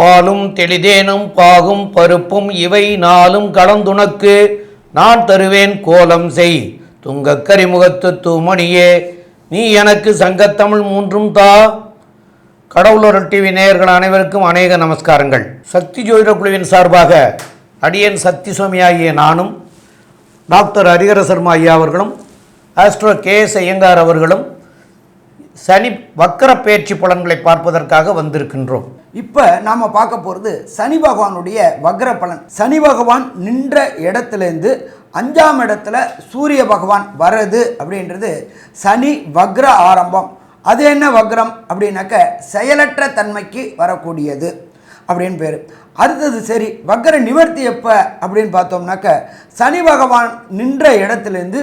பாலும் தெளிதேனும் பாகும் பருப்பும் இவை நாளும் கலந்துனக்கு நான் தருவேன் கோலம் செய். துங்கக் கரிமுகத்து தூமணியே நீ எனக்கு சங்கத்தமிழ் மூன்றும் தா. கடவுளர் டிவி நேயர்கள் அனைவருக்கும் அநேக நமஸ்காரங்கள். சக்தி ஜோதிட குழுவின் சார்பாக அடியன் சக்தி சுவாமி ஆகிய நானும் டாக்டர் ஹரிஹர சர்மா ஐயா அவர்களும் ஆஸ்ட்ரோ கே எஸ் ஐயங்கார் அவர்களும் சனி வக்கர பேச்சு பலன்களை பார்ப்பதற்காக வந்திருக்கின்றோம். இப்போ நாம் பார்க்க போகிறது சனி பகவானுடைய வக்ர பலன் சனி பகவான் நின்ற இடத்துலேருந்து அஞ்சாம் இடத்துல சூரிய பகவான் வர்றது அப்படின்றது சனி வக்ர ஆரம்பம். அது என்ன வக்ரம் அப்படின்னாக்க செயலற்ற தன்மைக்கு வரக்கூடியது அப்படின்னு பேர். அடுத்தது சரி வக்ர நிவர்த்தி எப்போ அப்படின்னு பார்த்தோம்னாக்க சனி பகவான் நின்ற இடத்துலேருந்து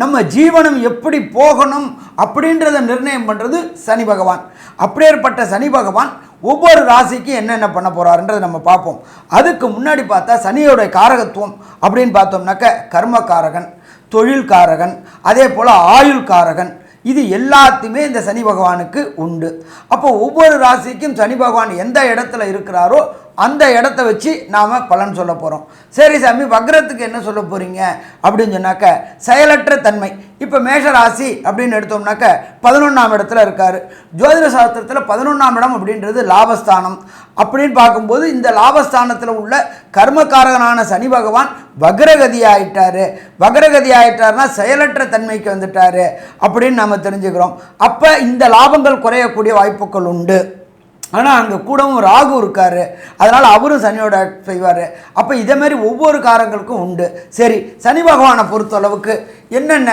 நம்ம ஜீவனம் எப்படி போகணும் அப்படின்றத நிர்ணயம் பண்ணுறது சனி பகவான். அப்படியேற்பட்ட சனி பகவான் ஒவ்வொரு ராசிக்கும் என்னென்ன பண்ண போகிறாருன்றதை நம்ம பார்ப்போம். அதுக்கு முன்னாடி பார்த்தா சனியோடைய காரகத்துவம் அப்படின்னு பார்த்தோம்னாக்க கர்மக்காரகன் தொழில்காரகன் அதே போல் ஆயுள்காரகன் இது எல்லாத்தையுமே இந்த சனி பகவானுக்கு உண்டு. அப்போ ஒவ்வொரு ராசிக்கும் சனி பகவான் எந்த இடத்துல இருக்கிறாரோ அந்த இடத்த வச்சு நாம் பலன் சொல்ல போகிறோம் சரி சாமி வக்ரத்துக்கு என்ன சொல்ல போகிறீங்க அப்படின்னு சொன்னாக்க செயலற்ற தன்மை. இப்போ மேஷராசி அப்படின்னு எடுத்தோம்னாக்க பதினொன்றாம் இடத்துல இருக்கார். ஜோதிட சாஸ்திரத்தில் பதினொன்றாம் இடம் அப்படின்றது லாபஸ்தானம். அப்படின்னு பார்க்கும்போது இந்த லாபஸ்தானத்தில் உள்ள கர்மக்காரகனான சனி பகவான் வக்ரகதி ஆயிட்டார் வக்ரகதி ஆயிட்டாருன்னா செயலற்ற தன்மைக்கு வந்துட்டார் அப்படின்னு நம்ம தெரிஞ்சுக்கிறோம். அப்போ இந்த லாபங்கள் குறையக்கூடிய வாய்ப்புகள் உண்டு. ஆனால் அங்கே கூடவும் ராகு இருக்கார். அதனால் அவரும் சனியோட செய்வார். அப்போ இதே மாதிரி ஒவ்வொரு காரங்களுக்கும் உண்டு. சரி சனி பகவானை பொறுத்தளவுக்கு என்னென்ன?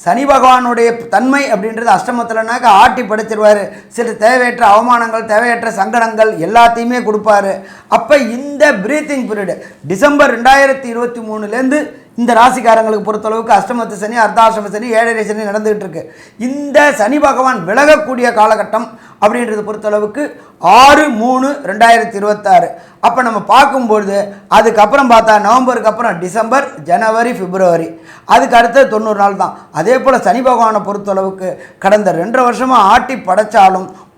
சனி பகவானுடைய தன்மை அப்படின்றது அஷ்டமத்தில்னாக்க ஆட்டி படைச்சிருவார். சில தேவையற்ற அவமானங்கள் தேவையற்ற சங்கடங்கள் எல்லாத்தையுமே கொடுப்பாரு. அப்போ இந்த பிரீத்திங் பீரியடு டிசம்பர் ரெண்டாயிரத்தி இருபத்தி மூணுலேருந்து இந்த ராசிக்காரங்களுக்கு பொறுத்தளவுக்கு அஷ்டமத்து சனி அர்த்தாஷ்டம சனி ஏழரை சனி நடந்துகிட்டு இருக்கு. இந்த சனி பகவான் விலகக்கூடிய காலகட்டம் அப்படின்றத பொறுத்தளவுக்கு ஆறு மூணு ரெண்டாயிரத்தி இருபத்தாறு. அப்போ நம்ம பார்க்கும்பொழுது அதுக்கப்புறம் பார்த்தா நவம்பருக்கு அப்புறம் டிசம்பர் ஜனவரி பிப்ரவரி. அதுக்கு அடுத்து தொண்ணூறு நாள் தான். அதே போல் சனி பகவானை பொறுத்தளவுக்கு கடந்த ரெண்டரை வருஷமாக ஆட்டி படைச்சாலும்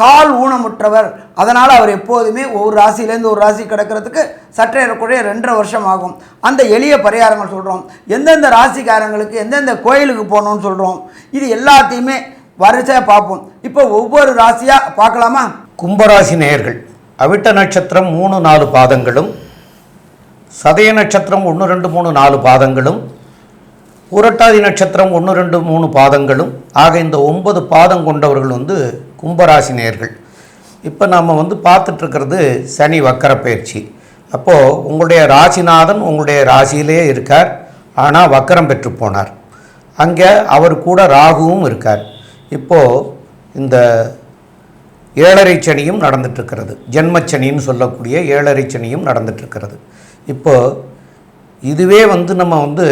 கால் ஊனமுற்றவர். அதனால் அவர் எப்போதுமே ஒரு ராசியிலேருந்து ஒரு ராசி கிடக்கிறதுக்கு சற்றே ஏறக்குறைய ரெண்டரை வருஷம் ஆகும். அந்த எளிய பரிகாரங்கள் சொல்கிறோம் எந்தெந்த ராசிக்காரங்களுக்கு எந்தெந்த கோயிலுக்கு போகணும்னு சொல்கிறோம் இது எல்லாத்தையுமே வரிசையாக பார்ப்போம். இப்போ ஒவ்வொரு ராசியாக பார்க்கலாமா? கும்பராசி நேயர்கள் அவிட்ட நட்சத்திரம் மூணு நாலு பாதங்களும் சதய நட்சத்திரம் ஒன்று ரெண்டு மூணு நாலு பாதங்களும் புரட்டாதி நட்சத்திரம் ஒன்று ரெண்டு மூணு பாதங்களும் ஆக இந்த ஒன்பது பாதம் கொண்டவர்கள் வந்து கும்பராசி நேர்கள். இப்போ நம்ம வந்து பார்த்துட்ருக்கிறது சனி வக்கர பயிற்சி. அப்போது உங்களுடைய ராசிநாதன் உங்களுடைய ராசியிலே இருக்கார் ஆனால் வக்கரம் பெற்று போனார். அங்கே அவர் கூட ராகுவும் இருக்கார். இப்போது இந்த ஏழரை சனியும் நடந்துட்டுருக்கிறது ஜென்மச்சனின்னு சொல்லக்கூடிய ஏழரை சனியும் நடந்துட்டுருக்கிறது இப்போது இதுவே வந்து நம்ம வந்து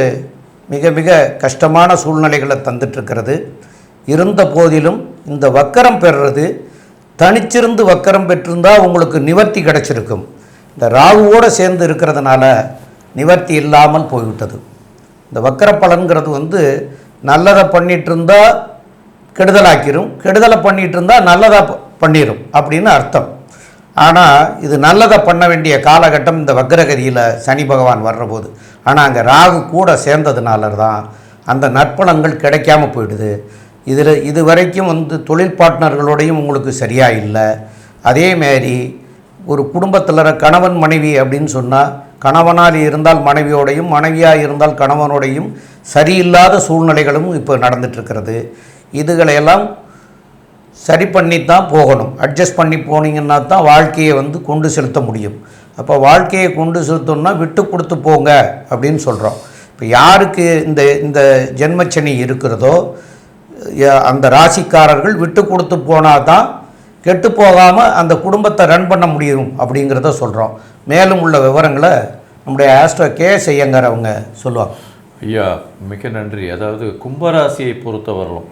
மிக மிக கஷ்டமான சூழ்நிலைகளை தந்துட்டுருக்கிறது. இருந்த போதிலும் இந்த வக்கரம் பெறுறது தனிச்சிருந்து வக்கரம் பெற்றிருந்தால் உங்களுக்கு நிவர்த்தி கிடைச்சிருக்கும். இந்த ராகுவோடு சேர்ந்து இருக்கிறதுனால நிவர்த்தி இல்லாமல் போய்விட்டது. இந்த வக்கர பலன்கிறது வந்து நல்லதை பண்ணிட்டு இருந்தால் கெடுதலாக்கிரும் கெடுதலை பண்ணிகிட்டு இருந்தால் நல்லதாக ப- அப்படின்னு அர்த்தம். ஆனால் இது நல்லதை பண்ண வேண்டிய காலகட்டம் இந்த வக்ரகதியில் சனி பகவான் வர்றபோது. ஆனால் அங்கே ராகு கூட சேர்ந்ததுனால தான் அந்த நற்பணங்கள் கிடைக்காம போயிடுது. இதில் இது வரைக்கும் வந்து தொழில் பார்ட்னர்களோடையும் உங்களுக்கு சரியாக இல்லை. அதேமாரி ஒரு குடும்பத்தில் கணவன் மனைவி அப்படின்னு சொன்னால் கணவனால் இருந்தால் மனைவியோடையும் மனைவியாக இருந்தால் கணவனோடையும் சரியில்லாத சூழ்நிலைகளும் இப்போ நடந்துட்டுருக்கிறது. இதுகளையெல்லாம் சரி பண்ணி தான் போகணும். அட்ஜஸ்ட் பண்ணி போனீங்கன்னா தான் வாழ்க்கையை வந்து கொண்டு செலுத்த முடியும். அப்போ வாழ்க்கையை கொண்டு செலுத்தணும்னா விட்டு கொடுத்து போங்க அப்படின்னு சொல்கிறோம் இப்போ யாருக்கு இந்த இந்த ஜென்மச்சனி இருக்கிறதோ அந்த ராசிக்காரர்கள் விட்டு கொடுத்து போனால் தான் கெட்டு போகாமல் அந்த குடும்பத்தை ரன் பண்ண முடியும் அப்படிங்கிறத சொல்கிறோம் மேலும் உள்ள விவரங்களை நம்முடைய ஆஸ்ட்ரோ கே செய்யங்கர் அவங்க சொல்லுவாங்க. ஐயா மிக நன்றி. அதாவது கும்பராசியை பொறுத்தவரையிலும்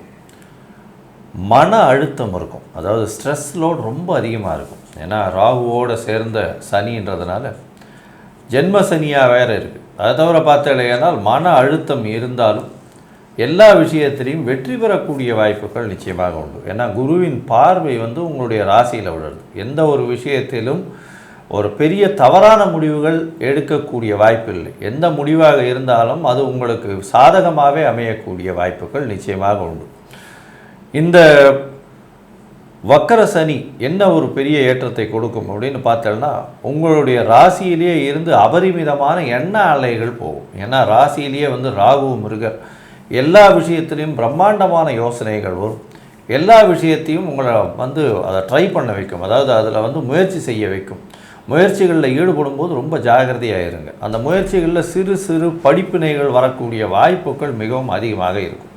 மன அழுத்தம் இருக்கும். அதாவது ஸ்ட்ரெஸ் லோட் ரொம்ப அதிகமாக இருக்கும். ஏன்னா ராகுவோடு சேர்ந்த சனின்றதுனால ஜென்ம சனியாக வேறு இருக்குது அதை தவிர பார்த்தீங்கன்னா மன அழுத்தம் இருந்தாலும் எல்லா விஷயத்திலையும் வெற்றி பெறக்கூடிய வாய்ப்புகள் நிச்சயமாக உண்டு. ஏன்னா குருவின் பார்வை வந்து உங்களுடைய ராசியில் விழுது எந்த ஒரு விஷயத்திலும் ஒரு பெரிய தவறான முடிவுகள் எடுக்கக்கூடிய வாய்ப்பு இல்லை. எந்த முடிவாக இருந்தாலும் அது உங்களுக்கு சாதகமாகவே அமையக்கூடிய வாய்ப்புகள் நிச்சயமாக உண்டு. இந்த வக்கர சனி என்ன ஒரு பெரிய ஏற்றத்தை கொடுக்கும் அப்படின்னு பார்த்தோம்னா உங்களுடைய ராசியிலேயே இருந்து அபரிமிதமான எண்ண அலைகள் போகும். ஏன்னா ராசியிலேயே வந்து ராகுவும் இருக்க எல்லா விஷயத்திலையும் பிரம்மாண்டமான யோசனைகள் வரும். எல்லா விஷயத்தையும் உங்களை வந்து அதை ட்ரை பண்ண வைக்கும். அதாவது அதில் வந்து முயற்சி செய்ய வைக்கும். முயற்சிகளில் ஈடுபடும் போது ரொம்ப ஜாகிரதையாக இருங்க. அந்த முயற்சிகளில் சிறு சிறு படிப்பினைகள் வரக்கூடிய வாய்ப்புகள் மிகவும் அதிகமாக இருக்கும்.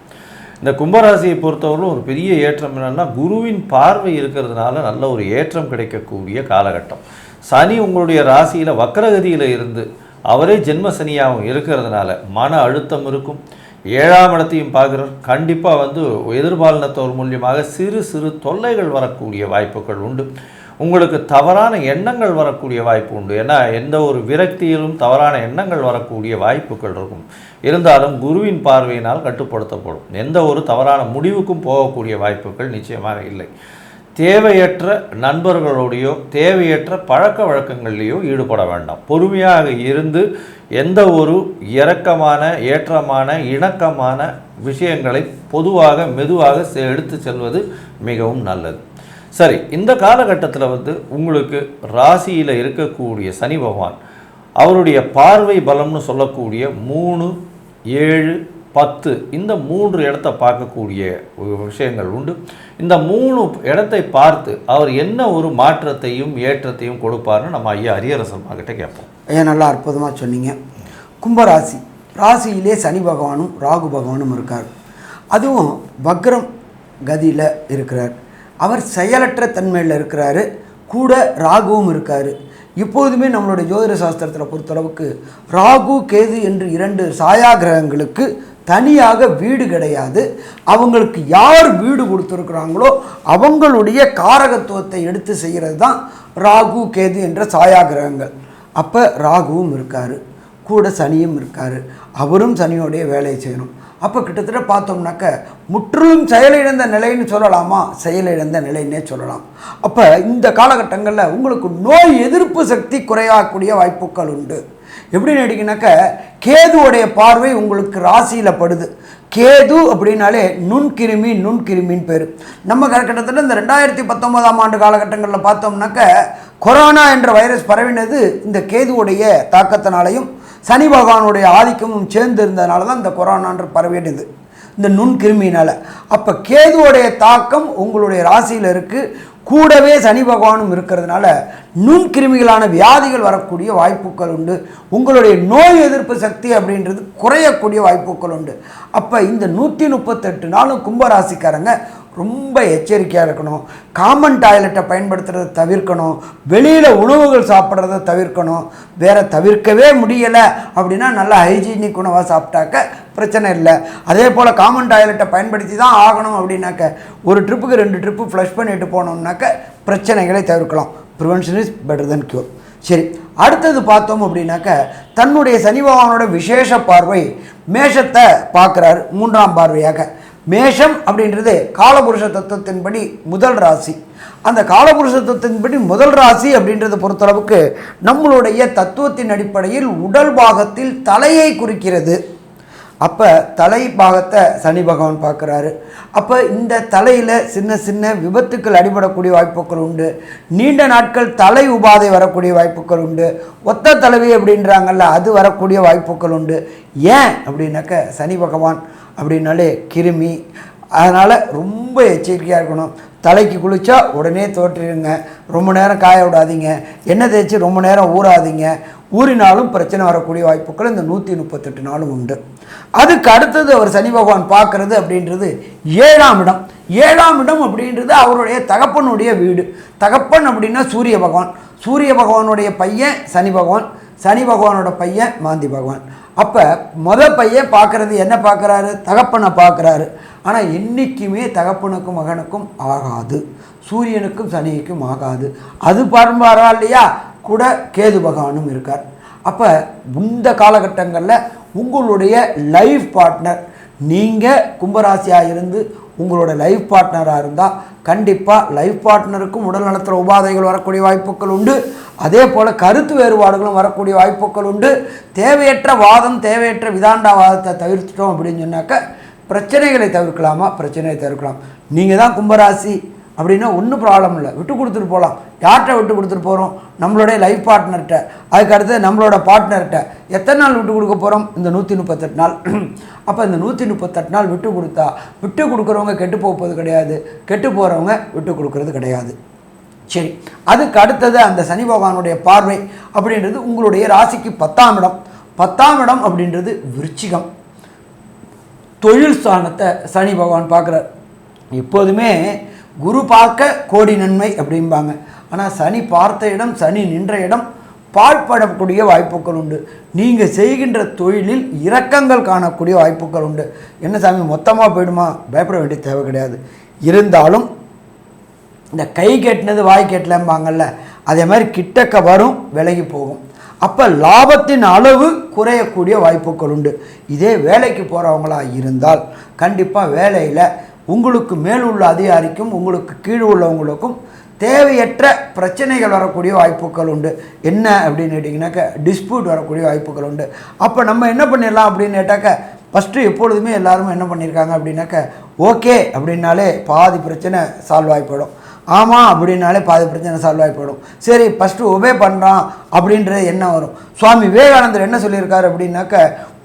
இந்த கும்பராசியை பொறுத்தவரையும் ஒரு பெரிய ஏற்றம் என்னென்னா குருவின் பார்வை இருக்கிறதுனால நல்ல ஒரு ஏற்றம் கிடைக்கக்கூடிய காலகட்டம். சனி உங்களுடைய ராசியில் வக்கரகதியில் இருந்து அவரே ஜென்ம சனியாகவும் இருக்கிறதுனால மன அழுத்தம் இருக்கும். ஏழாம் இடத்தையும் பார்க்குறார். கண்டிப்பாக வந்து எதிர்பாலினத்தோர் மூலியமாக சிறு சிறு தொல்லைகள் வரக்கூடிய வாய்ப்புகள் உண்டு. உங்களுக்கு தவறான எண்ணங்கள் வரக்கூடிய வாய்ப்பு உண்டு. ஏன்னா எந்த ஒரு விரக்தியிலும் தவறான எண்ணங்கள் வரக்கூடிய வாய்ப்புகள் இருக்கும். இருந்தாலும் குருவின் பார்வையினால் கட்டுப்படுத்தப்படும். எந்த ஒரு தவறான முடிவுக்கும் போகக்கூடிய வாய்ப்புகள் நிச்சயமாக இல்லை. தேவையற்ற நண்பர்களோடையோ தேவையற்ற பழக்க வழக்கங்கள்லேயோ ஈடுபட வேண்டாம். பொறுமையாக இருந்து எந்த ஒரு இரக்கமான ஏற்றமான இணக்கமான விஷயங்களை பொதுவாக மெதுவாக செ- எடுத்து செல்வது மிகவும் நல்லது. சரி இந்த காலகட்டத்தில் வந்து உங்களுக்கு ராசியில் இருக்கக்கூடிய சனி பகவான் அவருடைய பார்வை பலம்னு சொல்லக்கூடிய மூணு ஏழு பத்து இந்த மூன்று இடத்த பார்க்கக்கூடிய விஷயங்கள் உண்டு. இந்த மூணு இடத்தை பார்த்து அவர் என்ன ஒரு மாற்றத்தையும் ஏற்றத்தையும் கொடுப்பாருன்னு நம்ம ஐயா ஹரியரசன் கிட்ட கேட்போம். ஐயா நல்லா அற்புதமாக சொன்னீங்க. கும்பராசி ராசியிலே சனி பகவானும் ராகு பகவானும் இருக்கார். அதுவும் வக்ரம் கதியில் இருக்கிறார். அவர் செயலற்ற தன்மையில் இருக்கிறாரு. கூட ராகுவும் இருக்காரு. இப்போதுமே நம்மளுடைய ஜோதிட சாஸ்திரத்தில் பொறுத்தளவுக்கு ராகு கேது என்று இரண்டு சாயா கிரகங்களுக்கு தனியாக வீடு கிடையாது. அவங்களுக்கு யார் வீடு கொடுத்துருக்குறாங்களோ அவங்களுடைய காரகத்துவத்தை எடுத்து செய்கிறது தான் ராகு கேது என்ற சாயா கிரகங்கள் அப்போ ராகுவும் இருக்கார் கூட சனியும் இருக்கார். அவரும் சனியோடைய வேலையை செய்யணும். அப்போ கிட்டத்தட்ட பார்த்தோம்னாக்க முற்றிலும் செயலிழந்த நிலைன்னு சொல்லலாமா? செயலிழந்த நிலைன்னே சொல்லலாம். அப்போ இந்த காலகட்டங்களில் உங்களுக்கு நோய் எதிர்ப்பு சக்தி குறையக்கூடிய வாய்ப்புகள் உண்டு. எப்படின்னு கேட்டிங்கனாக்க கேதுவுடைய பார்வை உங்களுக்கு ராசியில் படுது. கேது அப்படின்னாலே நுண்கிருமி நுண்கிருமின்னு பேர். நம்ம கிட்டத்தட்ட இந்த ரெண்டாயிரத்தி பத்தொன்பதாம் ஆண்டு காலகட்டங்களில் பார்த்தோம்னாக்க கொரோனா என்ற வைரஸ் பரவினது இந்த கேதுவுடைய தாக்கத்தினாலையும் சனி பகவானுடைய ஆதிக்கமும் சேர்ந்து இருந்ததுனால தான் இந்த கொரோனான்ற பரவிடுது இந்த நுண்கிருமியினால் அப்போ கேதுவுடைய தாக்கம் உங்களுடைய ராசியில் இருக்குது கூடவே சனி பகவானும் இருக்கிறதுனால நுண்கிருமிகளான வியாதிகள் வரக்கூடிய வாய்ப்புகள் உண்டு. உங்களுடைய நோய் எதிர்ப்பு சக்தி அப்படின்றது குறையக்கூடிய வாய்ப்புகள் உண்டு. அப்போ இந்த நூற்றி முப்பத்தெட்டு நாளும் கும்பராசிக்காரங்க ரொம்ப எச்சரிக்கையாக இருக்கணும். காமன் டாய்லெட்டை பயன்படுத்துகிறத தவிர்க்கணும். வெளியில் உணவுகள் சாப்பிட்றத தவிர்க்கணும். வேற தவிர்க்கவே முடியலை அப்படின்னா நல்லா ஹைஜீனிக் உணவாக சாப்பிட்டாக்க பிரச்சனை இல்லை. அதே போல் காமன் டாய்லெட்டை பயன்படுத்தி தான் ஆகணும் அப்படின்னாக்க ஒரு ட்ரிப்புக்கு ரெண்டு ட்ரிப்பு ஃப்ளஷ் பண்ணிட்டு போனோம்னாக்க பிரச்சனைகளை தவிர்க்கலாம். Prevention is better than cure சரி அடுத்தது பார்த்தோம் அப்படின்னாக்க தன்னுடைய சனி பகவானோட விசேஷ பார்வை மேஷத்தை பார்க்குறாரு மூன்றாம் பார்வையாக. மேஷம் அப்படின்றது காலபுருஷ தத்துவத்தின்படி முதல் ராசி. அந்த காலபுருஷ தத்துவத்தின்படி முதல் ராசி அப்படின்றத பொறுத்தளவுக்கு நம்மளுடைய தத்துவத்தின் அடிப்படையில் உடல் பாகத்தில் தலையை குறிக்கிறது. அப்போ தலை பாகத்தை சனி பகவான் பார்க்குறாரு. அப்போ இந்த தலையில் சின்ன சின்ன விபத்துக்கள் அடிபடக்கூடிய வாய்ப்புகள் உண்டு. நீண்ட நாட்கள் தலை உபாதை வரக்கூடிய வாய்ப்புகள் உண்டு. ஒத்த தலைவி அப்படின்றாங்கல்ல அது வரக்கூடிய வாய்ப்புகள் உண்டு. ஏன் அப்படின்னாக்க சனி பகவான் அப்படின்னாலே கிருமி. அதனால் ரொம்ப எச்சரிக்கையாக இருக்கணும். தலைக்கு குளித்தா உடனே தோற்றிடுங்க ரொம்ப நேரம் காய விடாதீங்க. எண்ணெய் தேய்ச்சி ரொம்ப நேரம் ஊறாதீங்க. ஊறினாலும் பிரச்சனை வரக்கூடிய வாய்ப்புகள் இந்த நூற்றி முப்பத்தெட்டு நாளும் உண்டு. அதுக்கு அடுத்தது அவர் சனி பகவான் பார்க்குறது அப்படின்றது ஏழாம் இடம். ஏழாம் இடம் அப்படின்றது அவருடைய தகப்பனுடைய வீடு. தகப்பன் அப்படின்னா சூரிய பகவான். சூரிய பகவானுடைய பையன் சனி பகவான். சனி பகவானோட பையன் மாந்தி பகவான். அப்போ மொத பையன் பார்க்குறது என்ன பார்க்குறாரு? தகப்பனை பார்க்குறாரு. ஆனால் என்றைக்குமே தகப்பனுக்கும் மகனுக்கும் ஆகாது. சூரியனுக்கும் சனிக்கும் ஆகாது. அது பரம்பாரா இல்லையா? கூட கேது பகவானும் இருக்கார். அப்போ இந்த காலகட்டங்களில் உங்களுடைய லைஃப் பார்ட்னர் நீங்கள் கும்பராசியாக இருந்து உங்களோட லைஃப் பார்ட்னராக இருந்தால் கண்டிப்பாக லைஃப் பார்ட்னருக்கும் உடல் நலத்தில் உபாதைகள் வரக்கூடிய வாய்ப்புகள் உண்டு. அதே போல் கருத்து வேறுபாடுகளும் வரக்கூடிய வாய்ப்புகள் உண்டு. தேவையற்ற வாதம் தேவையற்ற விதாண்டா வாதத்தை தவிர்த்துட்டோம் அப்படின்னு சொன்னாக்க பிரச்சனைகளை தவிர்க்கலாமா? பிரச்சனையை தவிர்க்கலாம். நீங்கள் தான் கும்பராசி. அப்படின்னா ஒன்றும் ப்ராப்ளம் இல்லை. விட்டு கொடுத்துட்டு போகலாம் யார்கிட்ட விட்டு கொடுத்துட்டு போகிறோம் நம்மளுடைய லைஃப் பார்ட்னர்கிட்ட அதுக்கு அடுத்து நம்மளோட பார்ட்னர்கிட்ட எத்தனை நாள் விட்டு கொடுக்க போகிறோம் இந்த நூற்றி முப்பத்தெட்டு நாள். அப்போ இந்த நூற்றி முப்பத்தெட்டு நாள் விட்டு கொடுத்தா விட்டு கொடுக்குறவங்க கெட்டு போவது கிடையாது. கெட்டு போகிறவங்க விட்டு கொடுக்கறது கிடையாது. சரி. அதுக்கு அடுத்தது அந்த சனி பகவானுடைய பார்வை அப்படின்றது உங்களுடைய ராசிக்கு பத்தாம் இடம். பத்தாம் இடம் அப்படின்றது விருச்சிகம். தொழில் ஸ்தானத்தை சனி பகவான் பார்க்குறார். எப்போதுமே குரு பார்க்க கோடி நன்மை அப்படிம்பாங்க. ஆனால் சனி பார்த்த இடம் சனி நின்ற இடம் பாழ்படக்கூடிய வாய்ப்புகள் உண்டு. நீங்கள் செய்கின்ற தொழிலில் இரக்கங்கள் காணக்கூடிய வாய்ப்புகள் உண்டு. என்ன சாமி மொத்தமாக போயிடுமா? பயப்பட வேண்டிய தேவை கிடையாது. இருந்தாலும் இந்த கை கெட்டினது வாய் கெட்டலம்பாங்கல்ல அதே மாதிரி கிட்டக்க வரும் விலகி போகும். அப்போ லாபத்தின் அளவு குறையக்கூடிய வாய்ப்புகள் உண்டு. இதே வேலைக்கு போகிறவங்களாக இருந்தால் கண்டிப்பாக வேலையில் உங்களுக்கு மேல் உள்ள அதிகாரிக்கும் உங்களுக்கு கீழ் உள்ளவங்களுக்கும் தேவையற்ற பிரச்சனைகள் வரக்கூடிய வாய்ப்புகள் உண்டு. என்ன அப்படின்னு கேட்டிங்கனாக்க டிஸ்பியூட் வரக்கூடிய வாய்ப்புகள் உண்டு. அப்போ நம்ம என்ன பண்ணிடலாம் அப்படின்னு கேட்டாக்க ஃபஸ்ட்டு எப்பொழுதுமே எல்லாரும் என்ன பண்ணியிருக்காங்க அப்படின்னாக்க ஓகே அப்படின்னாலே பாதி பிரச்சனை சால்வ் ஆகிப்படும் போயிடும். ஆமாம் அப்படின்னாலே பாதி பிரச்சனை சால்வ் ஆகிப்படும் சரி ஃபஸ்ட்டு ஒபே பண்ணுறான் அப்படின்றது என்ன வரும்? சுவாமி விவேகானந்தர் என்ன சொல்லியிருக்காரு அப்படின்னாக்க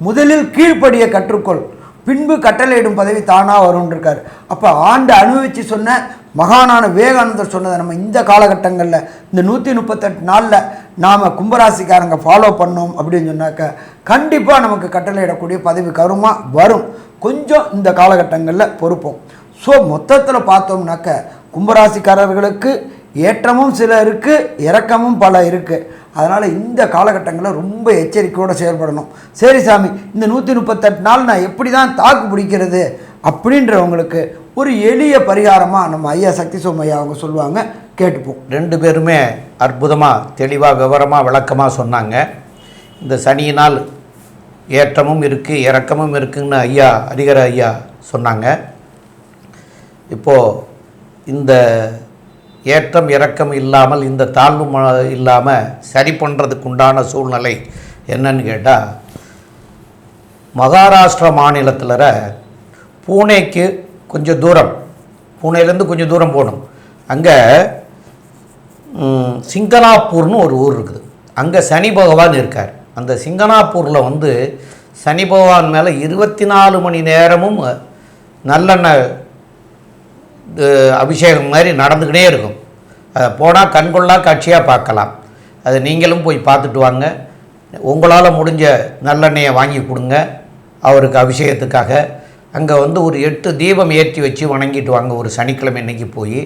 முதலில் கீழ்ப்படிய கற்றுக்கொள். பின்பு கட்டளையிடும் பதவி தானாக வரும்னு இருக்கார் அப்போ ஆண்டு அனுபவித்து சொன்ன மகானான விவேகானந்தர் சொன்னதை நம்ம இந்த காலகட்டங்களில் இந்த நூற்றி முப்பத்தெட்டு நாளில் நாம் கும்பராசிக்காரங்க ஃபாலோ பண்ணோம் அப்படின்னு சொன்னாக்க கண்டிப்பாக நமக்கு கட்டளையிடக்கூடிய பதவி கருமா வரும். கொஞ்சம் இந்த காலகட்டங்களில் பொறுப்போம். ஸோ மொத்தத்தில் பார்த்தோம்னாக்க கும்பராசிக்காரர்களுக்கு ஏற்றமும் சில இருக்குது இறக்கமும் பல இருக்குது அதனால் இந்த காலகட்டங்களில் ரொம்ப எச்சரிக்கையோடு செயல்படணும். சரி சாமி இந்த நூற்றி முப்பத்தெட்டு நாள் நான் எப்படி தான் தாக்கு பிடிக்கிறது அப்படின்றவங்களுக்கு ஒரு எளிய பரிகாரமாக நம்ம ஐயா சக்தி சோமையா அவங்க சொல்லுவாங்க கேட்டுப்போம். ரெண்டு பேருமே அற்புதமாக தெளிவாக விவரமாக விளக்கமாக சொன்னாங்க. இந்த சனியினால் ஏற்றமும் இருக்குது இறக்கமும் இருக்குதுன்னு ஐயா அதிகர ஐயா சொன்னாங்க. இப்போது இந்த ஏற்றம் இறக்கம் இல்லாமல் இந்த தாழ்வு ம- இல்லாமல் சரி பண்ணுறதுக்கு உண்டான சூழ்நிலை என்னன்னு கேட்டால் மகாராஷ்டிரா மாநிலத்தில் பூனேக்கு கொஞ்சம் தூரம் பூனேலேருந்து கொஞ்சம் தூரம் போகணும். அங்கே சிங்கனாப்பூர்னு ஒரு ஊர் இருக்குது. அங்கே சனி பகவான் இருக்கார். அந்த சிங்கனாப்பூரில் வந்து சனி பகவான் மேலே இருபத்தி நாலு மணி நேரமும் நல்லெண்ணெய் அபிஷேகம் மாதிரி நடந்துக்கிட்டே இருக்கும். போனால் கண்கொள்ளா காட்சியாக பார்க்கலாம். அது நீங்களும் போய் பார்த்துட்டு வாங்க. உங்களால் முடிஞ்ச நல்லெண்ணெயை வாங்கி கொடுங்க. அவருக்கு அபிஷேகத்துக்காக. அங்கே வந்து ஒரு எட்டு தீபம் ஏற்றி வச்சு வணங்கிட்டு வாங்க. ஒரு சனிக்கிழமை இன்னைக்கு போய்.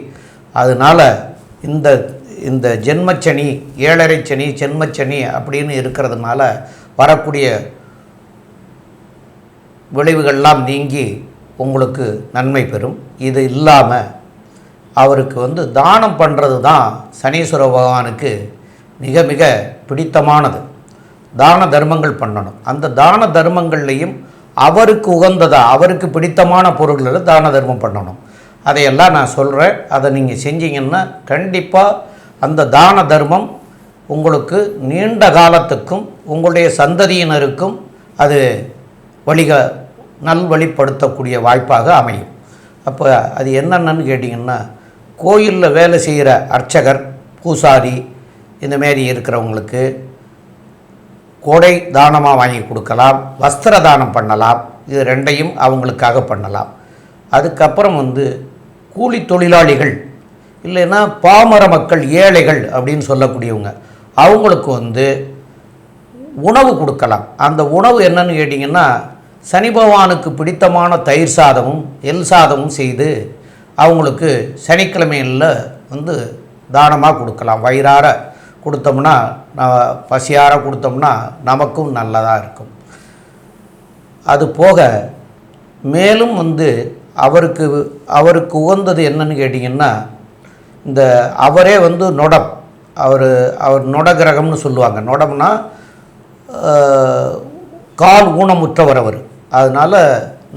அதனால் இந்த இந்த ஜென்மச்சனி ஏழரை சனி ஜென்மச்சனி அப்படின்னு இருக்கிறதுனால வரக்கூடிய விளைவுகள்லாம் நீங்கி உங்களுக்கு நன்மை பெறும். இது இல்லாமல் அவருக்கு வந்து தானம் பண்ணுறது தான் சனீஸ்வர பகவானுக்கு மிக மிக பிடித்தமானது. தான தர்மங்கள் பண்ணணும். அந்த தான தர்மங்கள்லையும் அவருக்கு உகந்ததாக அவருக்கு பிடித்தமான பொருள்களில் தான தர்மம் பண்ணணும். அதையெல்லாம் நான் சொல்கிறேன் அதை நீங்கள் செஞ்சீங்கன்னா கண்டிப்பாக அந்த தான தர்மம் உங்களுக்கு நீண்ட காலத்துக்கும் உங்களுடைய சந்ததியினருக்கும் அது வழிக நல்வழிப்படுத்தக்கூடிய வாய்ப்பாக அமையும். அப்போ அது என்னென்னு கேட்டிங்கன்னா கோயிலில் வேலை செய்கிற அர்ச்சகர் பூசாரி இந்த மாரி இருக்கிறவங்களுக்கு கொடை தானமாக வாங்கி கொடுக்கலாம் வஸ்திர தானம் பண்ணலாம் இது ரெண்டையும் அவங்களுக்காக பண்ணலாம். அதுக்கப்புறம் வந்து கூலி தொழிலாளிகள் இல்லைன்னா பாமர மக்கள் ஏழைகள் அப்படின்னு சொல்லக்கூடியவங்க அவங்களுக்கு வந்து உணவு கொடுக்கலாம். அந்த உணவு என்னன்னு கேட்டிங்கன்னா சனி பகவானுக்கு பிடித்தமான தயிர் சாதமும் எல் சாதமும் செய்து அவங்களுக்கு சனிக்கிழமையில் வந்து தானமாக கொடுக்கலாம். வயிறார கொடுத்தோம்னா நான் பசியார கொடுத்தோம்னா நமக்கும் நல்லதாக இருக்கும். அது போக மேலும் வந்து அவருக்கு அவருக்கு உகந்தது என்னன்னு கேட்டிங்கன்னா இந்த அவரே வந்து நொடம். அவர் அவர் நொட கிரகம்னு சொல்லுவாங்க. நொடம்னா கால் ஊனமுற்றவர் அவர். அதனால்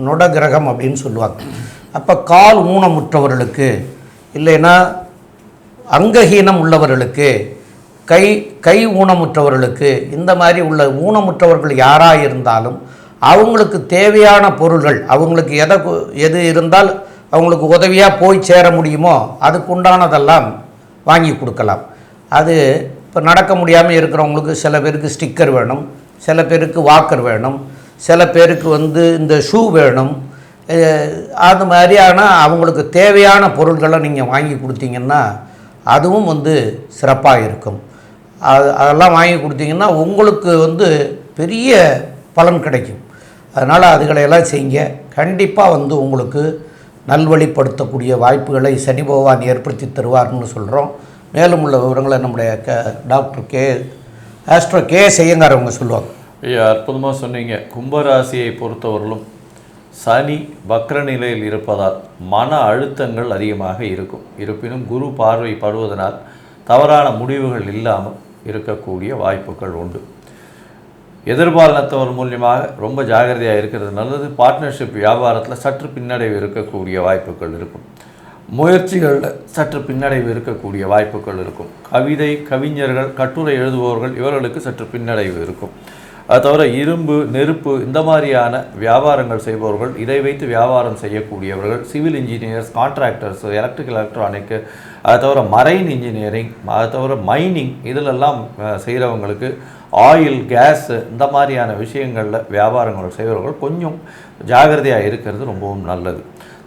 நொட கிரகம் அப்படின்னு சொல்லுவாங்க. அப்போ கால் ஊனமுற்றவர்களுக்கு இல்லைன்னா அங்கஹீனம் உள்ளவர்களுக்கு கை கை ஊனமுற்றவர்களுக்கு இந்த மாதிரி உள்ள ஊனமுற்றவர்கள் யாராக இருந்தாலும் அவங்களுக்கு தேவையான பொருள்கள் அவங்களுக்கு எதை எது இருந்தால் அவங்களுக்கு உதவியாக போய் சேர முடியுமோ அதுக்கு உண்டானதெல்லாம் வாங்கி கொடுக்கலாம். அது இப்போ நடக்க முடியாமல் இருக்கிறவங்களுக்கு சில பேருக்கு ஸ்டிக்கர் வேணும் சில பேருக்கு வாக்கர் வேணும் சில பேருக்கு வந்து இந்த ஷூ வேணும். அது மாதிரியான அவங்களுக்கு தேவையான பொருட்களை நீங்கள் வாங்கி கொடுத்தீங்கன்னா அதுவும் வந்து சிறப்பாக இருக்கும். அது அதெல்லாம் வாங்கி கொடுத்தீங்கன்னா உங்களுக்கு வந்து பெரிய பலன் கிடைக்கும். அதனால் அதுகளையெல்லாம் செய்யுங்க. கண்டிப்பாக வந்து உங்களுக்கு நல்வழிப்படுத்தக்கூடிய வாய்ப்புகளை சனி பகவான் ஏற்படுத்தி தருவார்னு சொல்கிறோம் மேலும் உள்ள விவரங்களை நம்முடைய க டாக்டர் கே ஆஸ்ட்ரோ கே செய்யங்கார் அவங்க சொல்லுவாங்க. அற்புதமாக சொன்னீங்க. கும்பராசியை பொறுத்தவரையிலும் சனி வக்ர நிலையில் இருப்பதால் மன அழுத்தங்கள் அதிகமாக இருக்கும். இருப்பினும் குரு பார்வை படுவதனால் தவறான முடிவுகள் இல்லாமல் இருக்கக்கூடிய வாய்ப்புகள் உண்டு. எதிர்பாலனத்தவர் மூலியமாக ரொம்ப ஜாகிரதையாக இருக்கிறது நல்லது. பார்ட்னர்ஷிப் வியாபாரத்தில் சற்று பின்னடைவு இருக்கக்கூடிய வாய்ப்புகள் இருக்கும். முயற்சிகளில் சற்று பின்னடைவு இருக்கக்கூடிய வாய்ப்புகள் இருக்கும். கவிதை கவிஞர்கள் கட்டுரை எழுதுபவர்கள் இவர்களுக்கு சற்று பின்னடைவு இருக்கும். அது தவிர இரும்பு நெருப்பு இந்த மாதிரியான வியாபாரங்கள் செய்பவர்கள் இதை வைத்து வியாபாரம் செய்யக்கூடியவர்கள் civil engineers contractors electrical electronic அது தவிர மரைன் இன்ஜினியரிங் அது தவிர மைனிங் இதிலெல்லாம் செய்கிறவங்களுக்கு ஆயில் கேஸு இந்த மாதிரியான விஷயங்களில் வியாபாரங்கள் செய்கிறவர்கள் கொஞ்சம் ஜாகிரதையாக இருக்கிறது ரொம்பவும் நல்லது.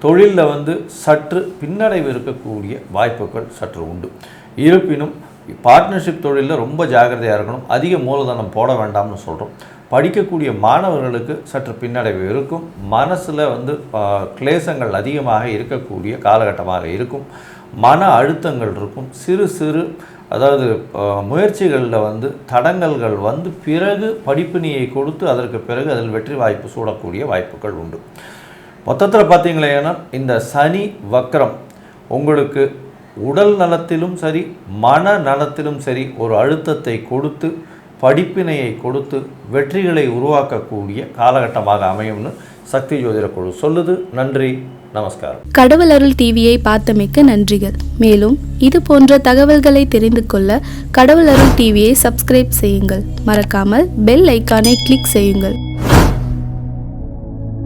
தொழிலில் வந்து சற்று பின்னடைவு இருக்கக்கூடிய வாய்ப்புகள் சற்று உண்டு. இருப்பினும் பார்ட்னர்ஷிப் தொழிலில் ரொம்ப ஜாகிரதையாக இருக்கணும். அதிக மூலதனம் போட வேண்டாம்னு சொல்கிறோம் படிக்கக்கூடிய மாணவர்களுக்கு சற்று பின்னடைவு இருக்கும். மனசில் வந்து கிளேசங்கள் அதிகமாக இருக்கக்கூடிய காலகட்டமாக இருக்கும். மன அழுத்தங்கள் இருக்கும். சிறு சிறு அதாவது முயற்சிகளில் வந்து தடங்கல்கள் வந்து பிறகு படிப்பினியை கொடுத்து அதற்கு பிறகு அதில் வெற்றி வாய்ப்பு சூடக்கூடிய வாய்ப்புகள் உண்டு. மொத்தத்தில் பார்த்தீங்களேன்னா இந்த சனி வக்ரம் உங்களுக்கு உடல் நலத்திலும் சரி மன நலத்திலும் சரி ஒரு அழுத்தத்தை கொடுத்து படிப்பினையை கொடுத்து வெற்றிகளை உருவாக்கக்கூடிய காலகட்டமாக அமையும்னு சக்தி ஜோதிட குழு சொல்லுது. நன்றி நமஸ்காரம். கடவுள் அருள் டிவியை பார்த்தமைக்க நன்றிகள். மேலும் இது போன்ற தகவல்களை தெரிந்து கொள்ள கடவுள் அருள் டிவியை சப்ஸ்கிரைப் செய்யுங்கள். மறக்காமல் பெல் ஐக்கானை கிளிக் செய்யுங்கள்.